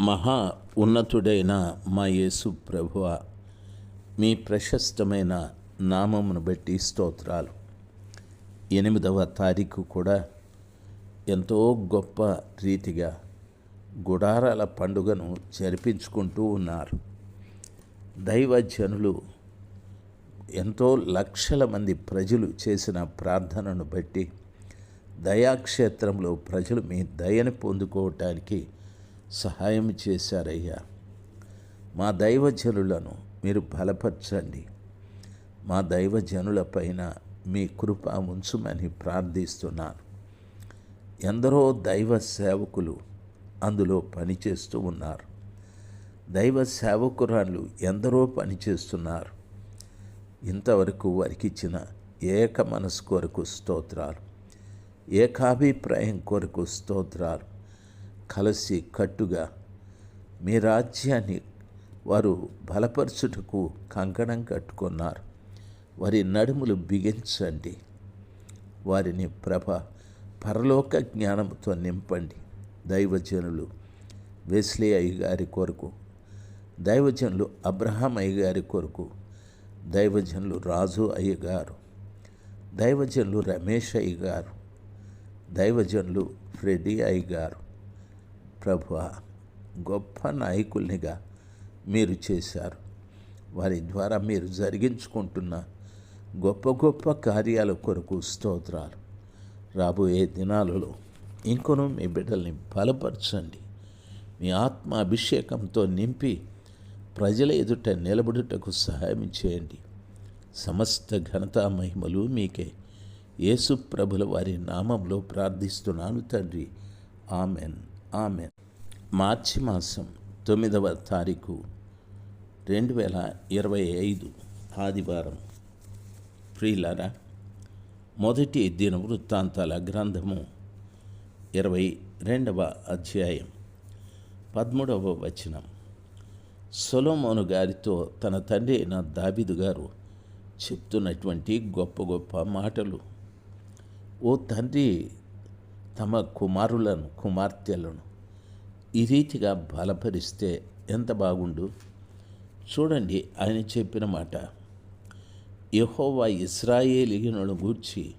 మహా ఉన్నతుడైన మా యేసు ప్రభువ మీ ప్రశస్తమైన నామమును బట్టి స్తోత్రాలు. ఎనిమిదవ తారీఖు కూడా ఎంతో గొప్ప రీతిగా గుడారాల పండుగను జరిపించుకుంటూ ఉన్నారు. దైవజనులు ఎంతో లక్షల మంది ప్రజలు చేసిన ప్రార్థనను బట్టి దయాక్షేత్రంలో ప్రజలు మీ దయని పొందుకోవటానికి సహాయం చేశారయ్యా. మా దైవజనులను మీరు బలపరచండి. మా దైవజనుల పైన మీ కృప ఉంచుమని ప్రార్థిస్తున్నాను. ఎందరో దైవ సేవకులు అందులో పనిచేస్తూ ఉన్నారు. దైవ సేవకురాళ్ళు ఎందరో పనిచేస్తున్నారు. ఇంతవరకు వారికి ఇచ్చిన ఏక మనసు కొరకు స్తోత్రాలు ఏకాభిప్రాయం కొరకు స్తోత్రాలు కలిసి కట్టుగా మీ రాజ్యాన్ని వారు బలపరచుటకు కంకణం కట్టుకున్నారు. వారి నడుములు బిగించండి. వారిని ప్రభ పరలోక జ్ఞానంతో నింపండి. దైవజనులు వెస్లే అయ్య గారి కొరకు దైవజనులు అబ్రహాం అయ్య గారి కొరకు దైవజనులు రాజు అయ్య గారు దైవజనులు రమేష్ అయ్య గారు దైవజనులు ఫ్రెడ్డీ అయ్య గారు ప్రభు గొప్ప నాయకుల్నిగా మీరు చేశారు. వారి ద్వారా మీరు జరిగించుకుంటున్న గొప్ప గొప్ప కార్యాల కొరకు స్తోత్రాలు. రాబోయే దినాలలో ఇంకొను మీ బిడ్డల్ని బలపరచండి. మీ ఆత్మ అభిషేకంతో నింపి ప్రజల ఎదుట నిలబడుటకు సహాయం చేయండి. సమస్త ఘనతా మహిమలు మీకే. యేసు ప్రభుల వారి నామంలో ప్రార్థిస్తున్నాను తండ్రి. ఆమెన్. ఆమె మార్చి మాసం తొమ్మిదవ తారీఖు రెండు వేల ఇరవై ఐదు ఆదివారం. ప్రియులారా మొదటి దిన వృత్తాంతాల గ్రంథము ఇరవై రెండవ అధ్యాయం పదమూడవ వచనం. సొలోమోను గారితో తన తండ్రి అయిన దాబిదు గారు చెప్తున్నటువంటి గొప్ప గొప్ప మాటలు. ఓ తండ్రి తమ కుమారులను కుమార్తెలను ఈ రీతిగా బలపరిస్తే ఎంత బాగుండు? చూడండి ఆయన చెప్పిన మాట. యహోవా ఇస్రాయేలిగినను గూర్చి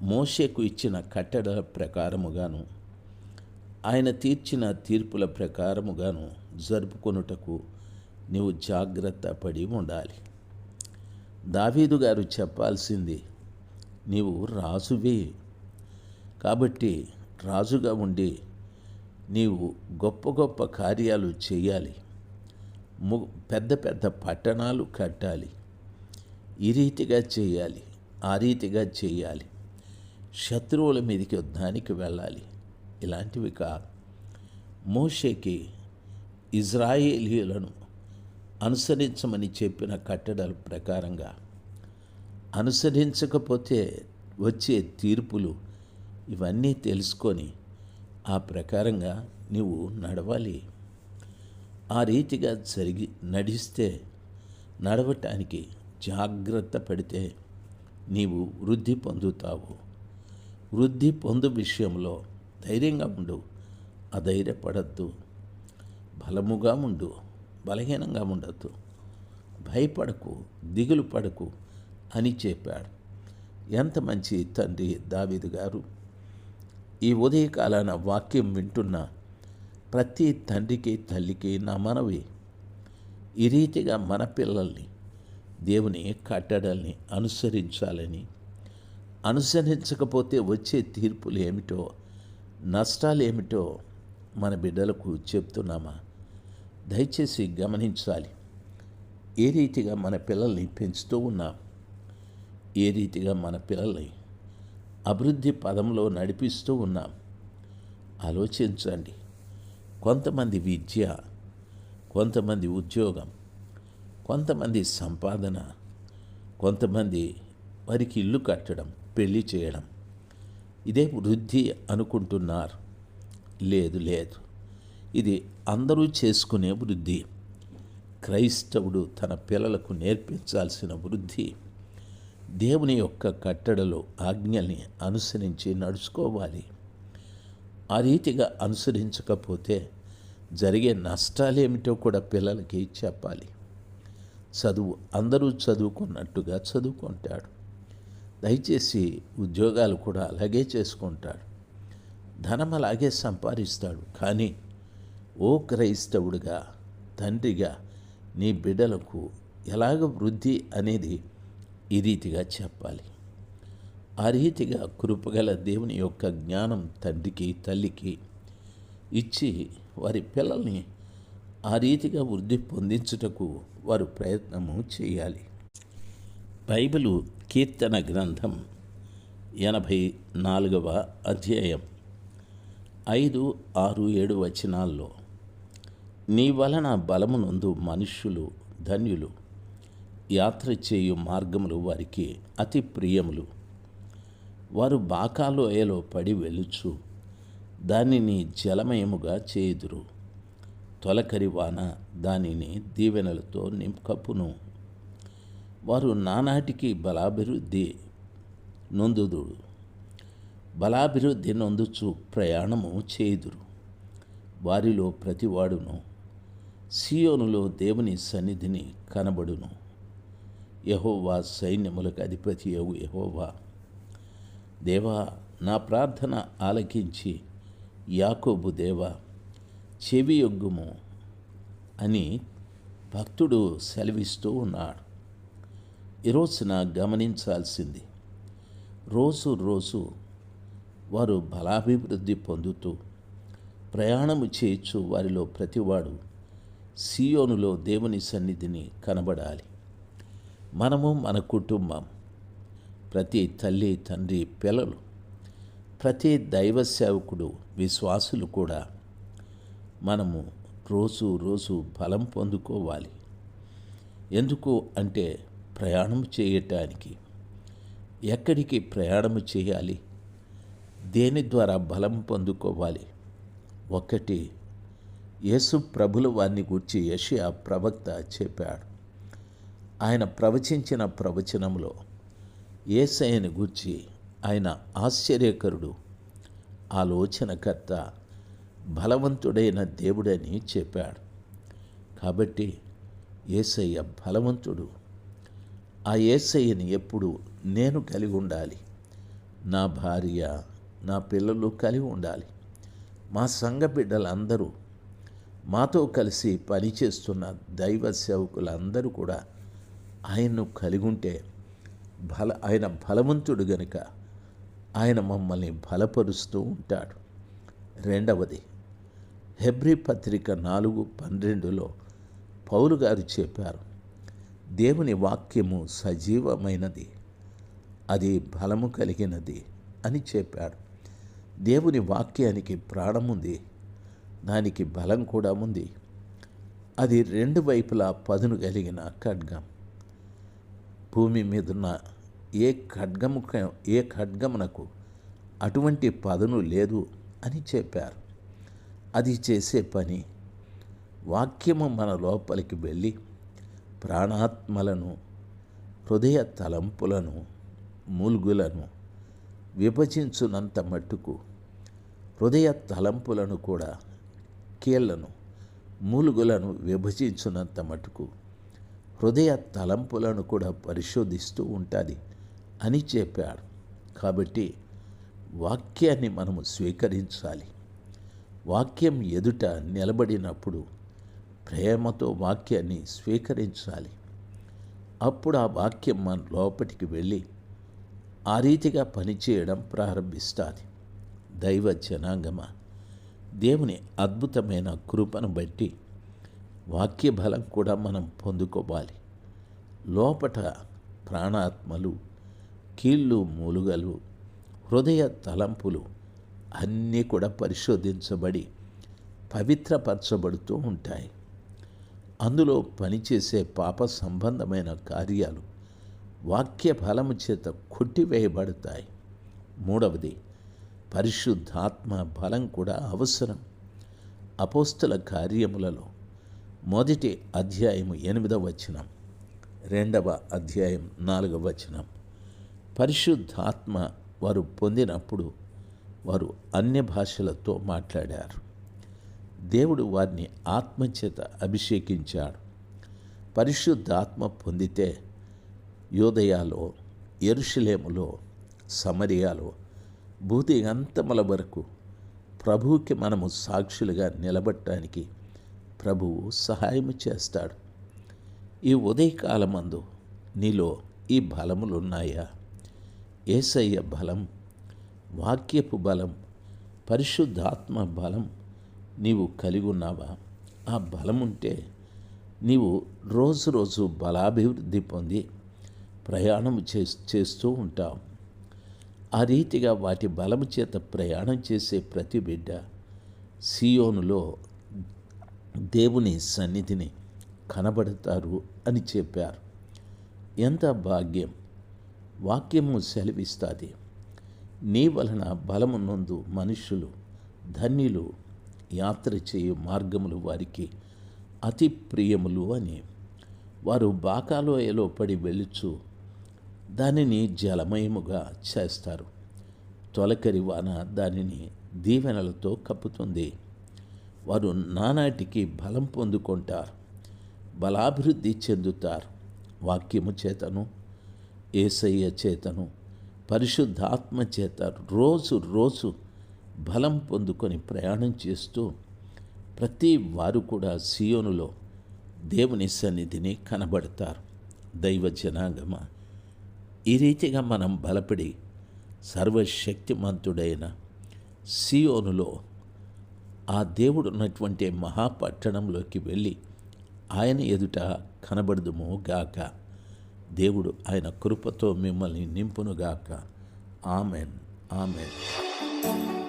మోషేకు ఇచ్చిన కట్టడల ప్రకారముగాను ఆయన తీర్చిన తీర్పుల ప్రకారముగాను జరుపుకొనుటకు నీవు జాగ్రత్త పడి ఉండాలి. దావీదు గారు చెప్పాల్సింది నీవు రాజువే. కాబట్టి రాజుగా ఉండి నీవు గొప్ప గొప్ప కార్యాలు చేయాలి. ము పెద్ద పెద్ద పట్టణాలు కట్టాలి. ఈ రీతిగా చేయాలి ఆ రీతిగా చేయాలి. శత్రువుల మీదకి యుద్ధానికి వెళ్ళాలి. ఇలాంటివి కాదు మోషేకి ఇజ్రాయేలీలను అనుసరించమని చెప్పిన కట్టడల ప్రకారంగా అనుసరించకపోతే వచ్చే తీర్పులు ఇవన్నీ తెలుసుకొని ఆ ప్రకారంగా నీవు నడవాలి. ఆ రీతిగా జరిగి నడిస్తే నడవటానికి జాగ్రత్త పడితే నీవు వృద్ధి పొందుతావు. వృద్ధి పొందు విషయంలో ధైర్యంగా ఉండు అధైర్యపడద్దు బలముగా ఉండు బలహీనంగా ఉండద్దు భయపడకు దిగులు పడకు అని చెప్పాడు. ఎంత మంచి తండ్రి దావీదు గారు. ఈ ఉదయకాలాన వాక్యం వింటున్న ప్రతి తండ్రికి తల్లికి నా మనవి. ఈ రీతిగా మన పిల్లల్ని దేవుని కట్టడల్ని అనుసరించాలని అనుసరించకపోతే వచ్చే తీర్పులు ఏమిటో నష్టాలు ఏమిటో మన బిడ్డలకు చెప్తున్నామా? దయచేసి గమనించాలి. ఏ రీతిగా మన పిల్లల్ని పెంచుతూ ఉన్నాం? ఏ రీతిగా మన పిల్లల్ని అభివృద్ధి పదంలో నడిపిస్తూ ఉన్నాం. ఆలోచించండి. కొంతమంది విద్య కొంతమంది ఉద్యోగం కొంతమంది సంపాదన కొంతమంది వారికి ఇల్లు కట్టడం పెళ్ళి చేయడం. ఇదే వృద్ధి అనుకుంటున్నారు. లేదు లేదు. ఇది అందరూ చేసుకునే వృద్ధి. క్రైస్తవుడు తన పిల్లలకు నేర్పించాల్సిన వృద్ధి. దేవుని యొక్క కట్టడలో ఆజ్ఞల్ని అనుసరించి నడుచుకోవాలి. ఆ రీతిగా అనుసరించకపోతే జరిగే నష్టాలేమిటో కూడా పిల్లలకి చెప్పాలి. చదువు అందరూ చదువుకున్నట్టుగా చదువుకుంటాడు. దయచేసి ఉద్యోగాలు కూడా అలాగే చేసుకుంటాడు. ధనం అలాగే సంపాదిస్తాడు. కానీ ఓ క్రైస్తవుడిగా తండ్రిగా నీ బిడ్డలకు ఎలాగ వృద్ధి అనేది ఈ రీతిగా చెప్పాలి. ఆ రీతిగా కృపగల దేవుని యొక్క జ్ఞానం తండ్రికి తల్లికి ఇచ్చి వారి పిల్లల్ని ఆ రీతిగా వృద్ధి పొందించుటకు వారు ప్రయత్నము చేయాలి. బైబిలు కీర్తన గ్రంథం ఎనభై నాలుగవ అధ్యాయం ఐదు ఆరు ఏడు వచనాల్లో నీ వలన బలమునందు మనుష్యులు ధన్యులు యాత్ర చేయు మార్గములు వారికి అతి ప్రియములు. వారు బాకాలోయలో పడి వెళ్ళుచు దానిని జలమయముగా చేయుదురు. తొలకరి వాన దానిని దీవెనలతో నింపకప్పును వారు నానాటికి బలాభివృద్ధి నొందుదుడు బలాభివృద్ధి నొందుచు ప్రయాణము చేయుదురు. వారిలో ప్రతివాడును సియోనులో దేవుని సన్నిధిని కనబడును. యహోవా సైన్యములకు అధిపతి అవు యహోవా. దేవా నా ప్రార్థన ఆలకించి యాకోబు దేవా చెవియొగ్గుము అని భక్తుడు సెలవిస్తూ ఉన్నాడు. ఈరోజున గమనించాల్సింది రోజు రోజు వారు బలాభివృద్ధి పొందుతూ ప్రయాణము చేయొచ్చు వారిలో ప్రతివాడు సియోనులో దేవుని సన్నిధిని కనబడాలి. మనము మన కుటుంబం ప్రతి తల్లి తండ్రి పిల్లలు ప్రతి దైవ సేవకుడు విశ్వాసులు కూడా మనము రోజు రోజు బలం పొందుకోవాలి. ఎందుకు అంటే ప్రయాణం చేయటానికి. ఎక్కడికి ప్రయాణం చేయాలి? దేని ద్వారా బలం పొందుకోవాలి? ఒకటి యేసు ప్రభుల వారిని గురించి యషియా ప్రవక్త చెప్పాడు. ఆయన ప్రవచించిన ప్రవచనంలో ఏసయ్యని గూర్చి ఆయన ఆశ్చర్యకరుడు ఆలోచనకర్త బలవంతుడైన దేవుడని చెప్పాడు. కాబట్టి ఏసయ్య బలవంతుడు. ఆ ఏసయ్యని ఎప్పుడు నేను కలిగి ఉండాలి? నా భార్య నా పిల్లలు కలిగి ఉండాలి? మా సంఘ బిడ్డలందరూ మాతో కలిసి పనిచేస్తున్న దైవ సేవకులందరూ కూడా ఆయన్ను కలిగి ఉంటే బల ఆయన బలవంతుడు గనుక ఆయన మమ్మల్ని బలపరుస్తూ ఉంటాడు. రెండవది హెబ్రి పత్రిక నాలుగు పన్నెండులో పౌలు గారు చెప్పారు దేవుని వాక్యము సజీవమైనది అది బలము కలిగినది అని చెప్పాడు. దేవుని వాక్యానికి ప్రాణముంది దానికి బలం కూడా ఉంది. అది రెండు వైపులా పదును కలిగిన ఖడ్గం. భూమి మీదున్న ఏ ఖడ్గము ఏ ఖడ్గమునకు అటువంటి పదును లేదు అని చెప్పారు. అది చేసే పని వాక్యము మన లోపలికి వెళ్ళి ప్రాణాత్మలను హృదయ తలంపులను మూల్గులను విభజించునంత మట్టుకు హృదయ తలంపులను కూడా కీళ్ళను మూలుగులను విభజించినంత మటుకు హృదయ తలంపులను కూడా పరిశోధిస్తూ ఉంటుంది అని చెప్పాడు. కాబట్టి వాక్యాన్ని మనము స్వీకరించాలి. వాక్యం ఎదుట నిలబడినప్పుడు ప్రేమతో వాక్యాన్ని స్వీకరించాలి. అప్పుడు ఆ వాక్యం మన లోపలికి వెళ్ళి ఆ రీతిగా పనిచేయడం ప్రారంభిస్తుంది. దైవ జనాంగమ దేవుని అద్భుతమైన కృపను బట్టి వాక్య బలం కూడా మనం పొందుకోవాలి. లోపట ప్రాణాత్మలు కీళ్ళు మూలుగలు హృదయ తలంపులు అన్నీ కూడా పరిశోధించబడి పవిత్రపరచబడుతూ ఉంటాయి. అందులో పనిచేసే పాప సంబంధమైన కార్యాలు వాక్య బలము చేత కొట్టివేయబడతాయి. మూడవది పరిశుద్ధాత్మ బలం కూడా అవసరం. అపోస్తుల కార్యములలో మొదటి అధ్యాయము ఎనిమిదవ వచనం రెండవ అధ్యాయం నాలుగవ వచనం. పరిశుద్ధాత్మ వారు పొందినప్పుడు వారు అన్య భాషలతో మాట్లాడారు. దేవుడు వారిని ఆత్మచేత అభిషేకించాడు. పరిశుద్ధాత్మ పొందితే యోదయాలో ఎరుషులేములో సమరియాలో భూదిగంతముల వరకు ప్రభువుకి మనము సాక్షులుగా నిలబడటానికి ప్రభువు సహాయం చేస్తాడు. ఈ ఉదయకాలమందు నీలో ఈ బలములున్నాయా? ఏసయ్య బలం వాక్యపు బలం పరిశుద్ధాత్మ బలం నీవు కలిగి ఉన్నావా ఆ బలం ఉంటే నీవు రోజు రోజు బలాభివృద్ధి పొంది ప్రయాణం చే చేస్తూ ఉంటావు. ఆ రీతిగా వాటి బలము చేత ప్రయాణం చేసే ప్రతి బిడ్డ సియోనులో దేవుని సన్నిధిని కనబడతారు అని చెప్పారు. ఎంత భాగ్యం! వాక్యము సెలవిస్తుంది. నీ వలన బలము నందు మనుషులు ధన్యులు యాత్ర చేయు మార్గములు వారికి అతి ప్రియములు అని. వారు బాకాలోయలో పడి వెళ్ళుచు దానిని జలమయముగా చేస్తారు. తొలకరి వాన దానిని దీవెనలతో కప్పుతుంది. వారు నానాటికి బలం పొందుకుంటారు బలాభివృద్ధి చెందుతారు. వాక్యము చేతను ఏసయ్య చేతను పరిశుద్ధాత్మ చేత రోజు రోజు బలం పొందుకొని ప్రయాణం చేస్తూ ప్రతి వారు కూడా సియోనులో దేవుని సన్నిధిని కనబడతారు. దైవ జనాగమ. ఈ రీతిగా మనం బలపడి సర్వశక్తిమంతుడైన సియోనులో ఆ దేవుడు ఉన్నటువంటి మహాపట్టణంలోకి వెళ్ళి ఆయన ఎదుట కనబడదుము గాక. దేవుడు ఆయన కృపతో మిమ్మల్ని నింపునుగాక. ఆమెన్. ఆమెన్.